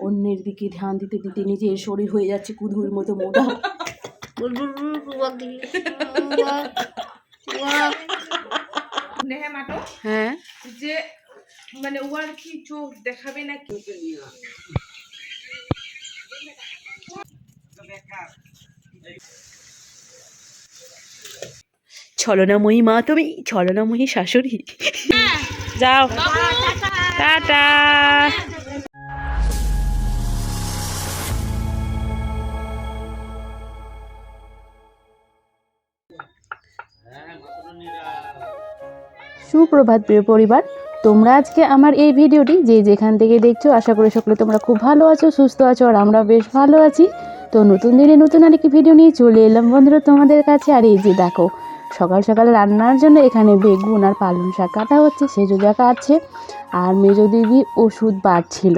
অন্যের দিকে ধ্যান দিতে দিতে নিজের শরীর হয়ে যাচ্ছে কুধুর মতো মোটা। হ্যাঁ। যে মানে ওর কি চোখ দেখাবে নাকি ছলনাময়ী মা তুমি ছলনাময়ী শাশুড়ি। যাও। টাটা। সুপ্রভাত প্রিয় পরিবার, তোমরা আজকে আমার এই ভিডিওটি যে যেখান থেকে দেখছ, আশা করি সকলে তোমরা খুব ভালো আছো, সুস্থ আছো, আর আমরা বেশ ভালো আছি। তো নতুন দিনে নতুন আরেকটি ভিডিও নিয়ে চলে এলাম বন্ধুরা তোমাদের কাছে। আর এই যে দেখো সকাল সকাল রান্নার জন্য এখানে বেগুন আর পালং শাক কাটা হচ্ছে সেজোজা কাটছে আর মেজো দিদি ওষুধ বাড়ছিল।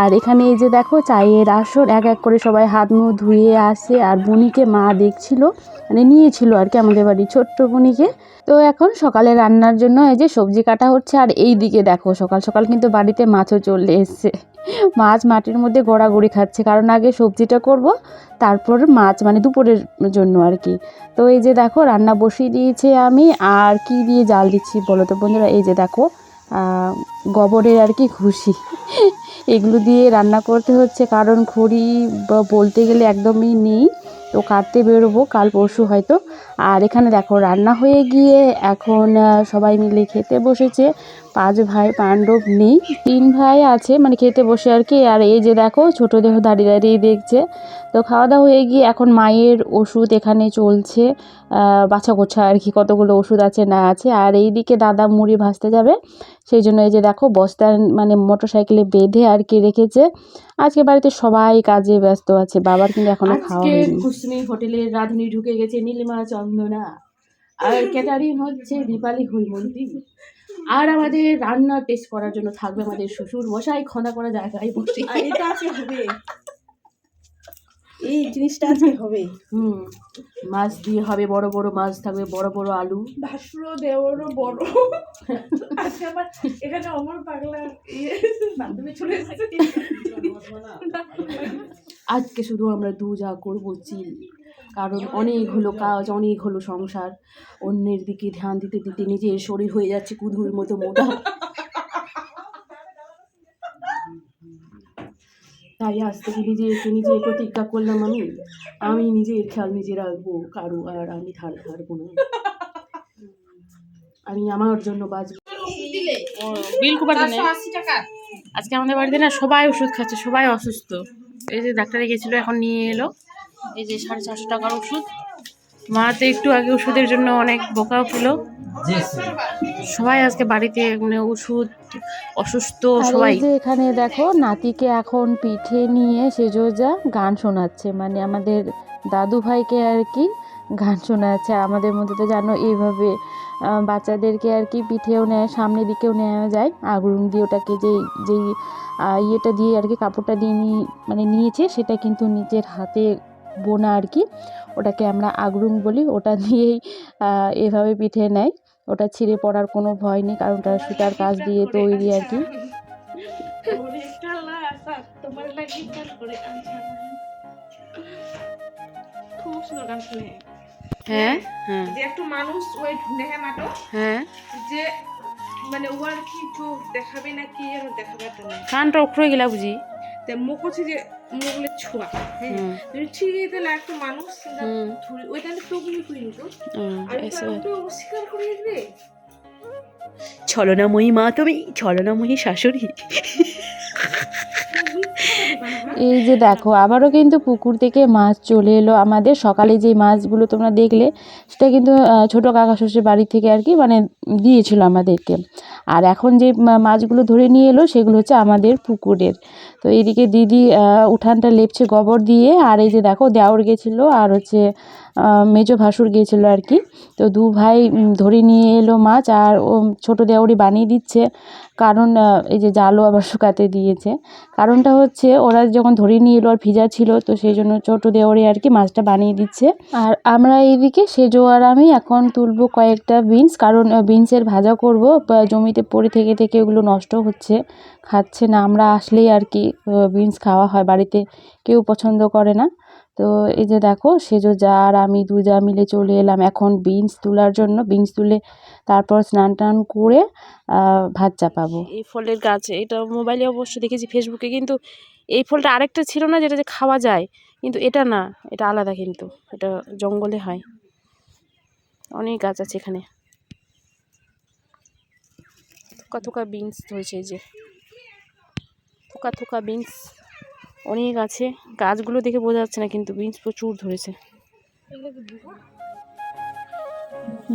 আর এখানে এই যে দেখো চায়ের আসর, এক এক করে সবাই হাত মুখ ধুয়ে আসে আর বুনিকে মা দেখছিল মানে নিয়েছিল আর কি আমাদের বাড়ি ছোট্ট বুনিকে। তো এখন সকালে রান্নার জন্য এই যে সবজি কাটা হচ্ছে আর এই দিকে দেখো সকাল সকাল কিন্তু বাড়িতে মাছও চলে এসছে। মাছ মাটির মধ্যে গড়াগড়ি খাচ্ছে, কারণ আগে সবজিটা করব, তারপর মাছ মানে দুপুরের জন্য আর কি। তো এই যে দেখো রান্না বসিয়ে দিয়েছে আমি, আর কি দিয়ে জাল দিচ্ছি বলো তো বন্ধুরা? এই যে দেখো গোবরের আর কি খুশি এগুলো দিয়ে রান্না করতে হচ্ছে, কারণ খড়ি বলতে গেলে একদমই নেই। তো কাটতে বেরোবো, কাল পরশু হয়তো। আর এখানে দেখো, রান্না হয়ে গিয়ে এখন সবাই মিলে খেতে বসেছে। পাঁচ ভাই পাণ্ডব নেই। তিন ভাই আছে মানে খেতে বসে আর কি। আর এই যে দেখো ছোট দেহ দাঁড়িয়ে দাঁড়িয়ে দেখছে। তো খাওয়া দাওয়া হয়ে গিয়ে এখন মায়ের ওষুধ এখানে চলছে। বাছা গোছা আর কি কতগুলো ওষুধ আছে না আছে। আর এইদিকে দাদা মুড়ি ভাজতে যাবে। সেই জন্য এই যে দেখো বস্তার মানে মোটর সাইকেলে বেঁধে আর কি রেখেছে। আজকে বাড়িতে সবাই কাজে ব্যস্ত আছে। বাবার কিন্তু এখনও খাওয়া হয়নি। কুসুমি হোটেলের রাঁধুনি ঢুকে গেছে নীলিমা চন্দনা। আর ক্যাটারিং হচ্ছে দীপালি হৈমন্তী। আর আমাদের রান্না টেস্ট করার জন্য থাকবে আমাদের শ্বশুর মশাই খনা করা জায়গায় বসে। এটা আজকে হবে। এই জিনিসটা আজকে হবে। হুম মাছ দিয়ে হবে বড় বড় মাছ থাকবে বড় বড় আলু। ভাসুর দেওয়ারও বড়। আজকে আমার এখানে অমর পাগলা ইয়ে বান্ধবী চলে এসেছে। আজকে শুধু আমরা দু যা করব চিল। কারণ অনেক হলো কাজ, অনেক হলো সংসার। অন্যের দিকে ধ্যান দিতে দিতে নিজের শরীর হয়ে যাচ্ছে কুধুর মতো মোটা। তাই আজ থেকে নিজে নিজেকে নিজে প্রতিজ্ঞা করলাম আমি। আমি নিজের খেয়াল নিজে রাখব, কারও আর আমি ধার ধারবো না। আমি আমার জন্য বাঁচবো। আজকে আমাদের বাড়িতে না সবাই ওষুধ খাচ্ছে, সবাই অসুস্থ। এই যে ডাক্তারে গেছিল এখন নিয়ে এলো। এই যে সাড়ে চারশো টাকার ওষুধ। মা তো একটু আগে ওষুধের জন্য অনেক বোকাও ছিল। সবাই আজকে বাড়িতে মানে ওষুধ অসুস্থ সবাই। যে এখানে দেখো নাতিকে এখন পিঠে নিয়ে সেজোজা গান শোনাচ্ছে। মানে আমাদের দাদু ভাইকে আর কি গান শোনাচ্ছে। আর আমাদের মধ্যে তো জানো এইভাবে বাচ্চাদেরকে আর কি পিঠেও নেয় সামনের দিকেও নেওয়া যায়। আগুন দিয়ে ওটাকে যেই যেই ইয়েটা দিয়ে আর কি কাপড়টা দিয়ে নিয়ে মানে নিয়েছে সেটা কিন্তু নিজের হাতে বোনা আর কি ওটাকে আমরা আগরুং বলি ওটা দিয়েই এভাবে পিঠে নেয়। ওটা ছিঁড়ে পড়ার কোনো ভয় নেই কারণ ওটা সুতার কাজ দিয়ে তৈরি আর কি। খুব সুন্দর গান শুনে হ্যাঁ হ্যাঁ। যে একটু মানুষ ওই নেহে মাটো হ্যাঁ। যে মানে ওর কি চোখ দেখাবে নাকি আর দেখাবে তো না কানটা উখড়ে গেলা বুঝি। তে মুখ হচ্ছে যে মুখলে ছোঁয়া হ্যাঁ? তাহলে একটা মানুষ ওই তাহলে তো গুলি করি আর তো অস্বীকার করে দিবে ছলনাময়ী মা তুমি ছলনাময়ী শাশুড়ি। এই যে দেখো, আবারও কিন্তু পুকুর থেকে মাছ চলে এলো আমাদের। সকালে যে মাছগুলো তোমরা দেখলে, সেটা কিন্তু ছোটো কাকা শ্বশুর বাড়ি থেকে আর কি মানে দিয়েছিল আমাদেরকে। আর এখন যে মাছগুলো ধরে নিয়ে এলো, সেগুলো হচ্ছে আমাদের পুকুরের। তো এইদিকে দিদি উঠানটা লেপছে গোবর দিয়ে, আর এই যে দেখো, দেওর গেছিল, আর হচ্ছে মেজো ভাসুর গিয়েছিল আর কি। তো দু ভাই ধরে নিয়ে এলো মাছ আর ও ছোটো দেওরি বানিয়ে দিচ্ছে। কারণ এই যে জালও আবার শুকাতে দিয়েছে। কারণটা হচ্ছে, ওরা যখন ধরে নিয়ে এলো আর ভিজা ছিল, তো সেই জন্য ছোটো দেওরে আর কি মাছটা বানিয়ে দিচ্ছে। আর আমরা এইদিকে, সেজো আর আমি এখন তুলবো কয়েকটা বিনস। কারণ বিনসের ভাজা করব জমিতে পড়ে থেকে থেকে ওগুলো নষ্ট হচ্ছে, খাচ্ছে না। আমরা আসলেই আর কি বিনস খাওয়া হয়, বাড়িতে কেউ পছন্দ করে না। তো এই যে দেখো, সেজো যা আর আমি দু যা মিলে চলে এলাম। এখন বিনস তোলার জন্য বিনস তুলে তারপর স্নান টান করে ভাত চাপাবো। এই ফলের গাছ, এটা মোবাইলে অবশ্য দেখেছি ফেসবুকে, কিন্তু এই ফলটা আরেকটা ছিল না যেটা যে খাওয়া যায়, কিন্তু এটা না, এটা আলাদা কিন্তু, এটা জঙ্গলে হয়। অনেক গাছ আছে এখানে। থোকা থোকা বিনস হয়েছে এই যে। থোকা থোকা বিনস অনেক আছে। গাছগুলো দেখে বোঝা যাচ্ছে না কিন্তু বিনস প্রচুর ধরেছে।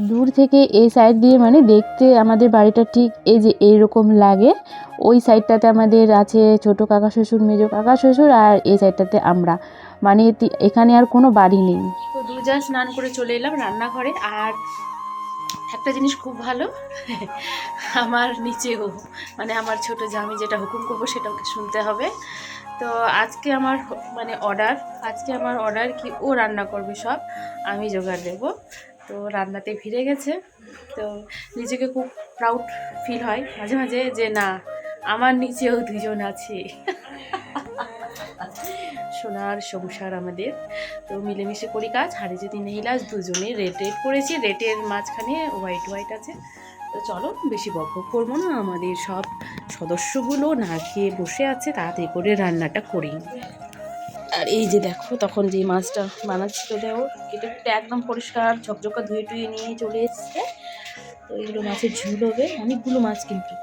দূর থেকে এই সাইড দিয়ে মানে দেখতে আমাদের বাড়িটা ঠিক এই যে এইরকম লাগে। ওই সাইডটাতে আমাদের আছে ছোট কাকা শ্বশুর মেজো কাকা শ্বশুর আর এই সাইডটাতে আমরা। মানে এখানে আর কোনো বাড়ি নেই। তো দুজন স্নান করে চলে এলাম রান্নাঘরে আর একটা জিনিস খুব ভালো আমার নিচেও মানে আমার ছোট জামি যেটা হুকুম করব সেটা ওকে শুনতে হবে। তো আজকে আমার মানে অর্ডার আজকে আমার অর্ডার কি ও রান্না করবে সব, আমি জোগাড় দেবো। তো রান্নাতে ফিরে গেছে, তো নিজেকে খুব প্রাউড ফিল হয় মাঝে মাঝে যে না, আমার নিচেও দুজন আছে। সোনার সংসার আমাদের। তো মিলেমিশে করি কাজ হাড়ে যদি নেইলাস দুজনে রেট রেট করেছি রেটের মাঝখানে হোয়াইট হোয়াইট আছে। তো চলো বেশি বক করব না। আমাদের সব সদস্যগুলো না খেয়ে বসে আছে তাড়াতাড়ি করে রান্নাটা করি। আর এই যে দেখো তখন যে মাছটা বানাচ্ছিল দেখো কেটে একদম পরিষ্কার ঝকঝকা ধুয়ে টুয়ে নিয়ে চলে এসছে। তো এগুলো মাছের ঝুল হবে। অনেকগুলো মাছ কিন্তু।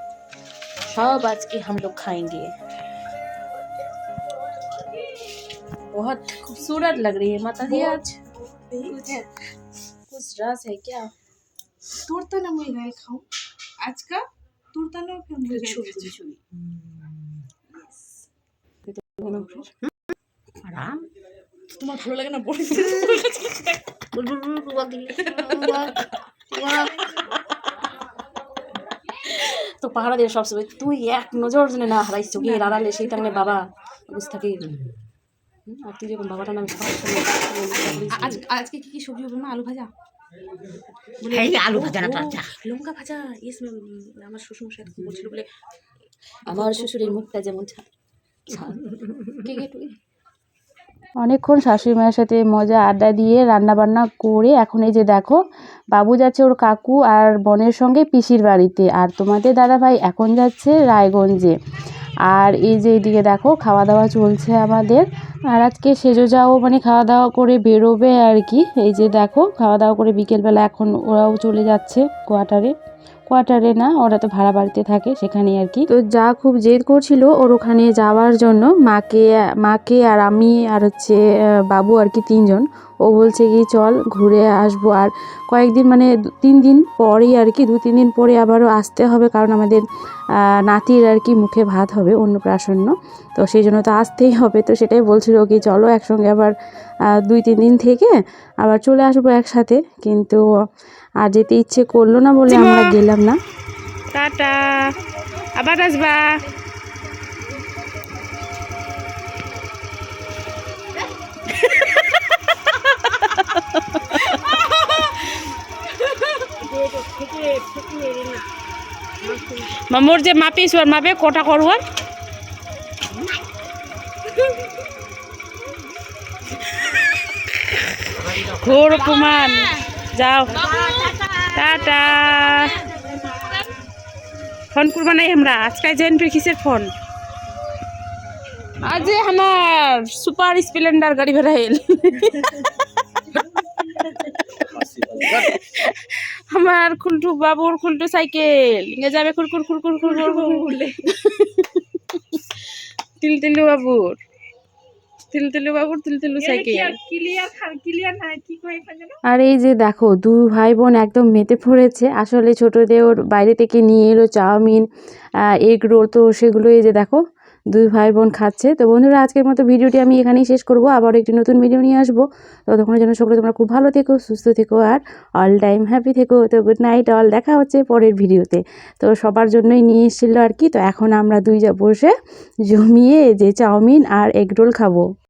সব আজকে আমরা খাই গিয়ে बहुत खूबसूरत लग रही है माता जी आज कुछ रस है क्या ತುರ್ತನ ಮುಯಿಗಾಯ್ ಖಾವು ಆಜ್ಕ ತುರ್ತನ ছবি আরাম তোমার ভালো লাগে না তো পাহাড়া দিয়ে সবসময় তুই এক নজর জন্য না হারাইছ চোখে রাড়ালে সেই কারণে মানে বাবা অবস্থাকে আর তুই যখন বাবাটা নামে আজকে কি কি সবজি হবে না আলু ভাজা? আলু ভাজা না ভাজা লঙ্কা ভাজা? ইস আমার শ্বশুর বলছিল বলে আমার শ্বশুরের মুখটা যেমন অনেকক্ষণ শাশুড়ি মায়ের সাথে মজা আড্ডা দিয়ে রান্না বান্না করে এখন এই যে দেখো বাবু যাচ্ছে ওর কাকু আর বোনের সঙ্গে পিসির বাড়িতে। আর তোমাদের দাদাভাই এখন যাচ্ছে রায়গঞ্জে। আর এই যে এইদিকে দেখো খাওয়া দাওয়া চলছে আমাদের। আর আজকে সেজো যাও মানে খাওয়া দাওয়া করে বেরোবে আর কি। এই যে দেখো খাওয়া দাওয়া করে বিকেলবেলা এখন ওরাও চলে যাচ্ছে কোয়ার্টারে। কোয়ার্টারে না, ওরা তো ভাড়া বাড়িতে থাকে সেখানে আর কি। তো যা খুব জেদ করছিল ওর ওখানে যাওয়ার জন্য। মাকে মাকে আর আমি আর হচ্ছে বাবু আর কি তিনজন। ও বলছে কি চল ঘুরে আসব। আর কয়েকদিন মানে দু- তিন দিন পরেই আর কি দু তিন দিন পরে আবারও আসতে হবে কারণ আমাদের নাতির আর কি মুখে ভাত হবে অন্নপ্রাশন্ন তো সেই জন্য তো আসতেই হবে। তো সেটাই বলছিল কি চলো একসঙ্গে আবার দুই তিন দিন থেকে আবার চলে আসব একসাথে। কিন্তু আর যেতে ইচ্ছে করল না বলে আমরা গেলাম না। টাটা। আবার আসবা। মোর যে মাপি সর মাপে কটা করবার ঘোর কুমান যাও। টাটা। ফোন করব নাই আমরা? আজকাল জয়েন কিসের ফোন? আজ আমার সুপার স্প্লেন্ডার গাড়ি ভাড়া হেল আমার খুলটু বাবুর খুলটু সাইকেল। ইঙ্গে যাবে খুল খুল খুল খুল খুল খুলকুলে তিল তিলু বাবুর। তিল তিলু বাবুর তিল তিলু সাইকেল। আর এই যে দেখো দু ভাই বোন একদম মেতে পড়েছে। আসলে ছোটদের বাইরে থেকে নিয়ে এলো চাউমিন এগ রোল তো সেগুলোই যে দেখো দুই ভাই বোন খাচ্ছে। তো বন্ধুরা, আজকের মতো ভিডিওটি আমি এখানেই শেষ করব। আবার একটি নতুন ভিডিও নিয়ে আসব। ততক্ষণের জন্য সকলে তোমরা খুব ভালো থেকো, সুস্থ থেকো আর অল টাইম হ্যাপি থেকো। তো গুড নাইট অল দেখা হচ্ছে পরের ভিডিওতে। তো সবার জন্যই নিয়ে এসেছিল আর কি। তো এখন আমরা দুই যা বসে জমিয়ে যে চাউমিন আর এগরোল খাব।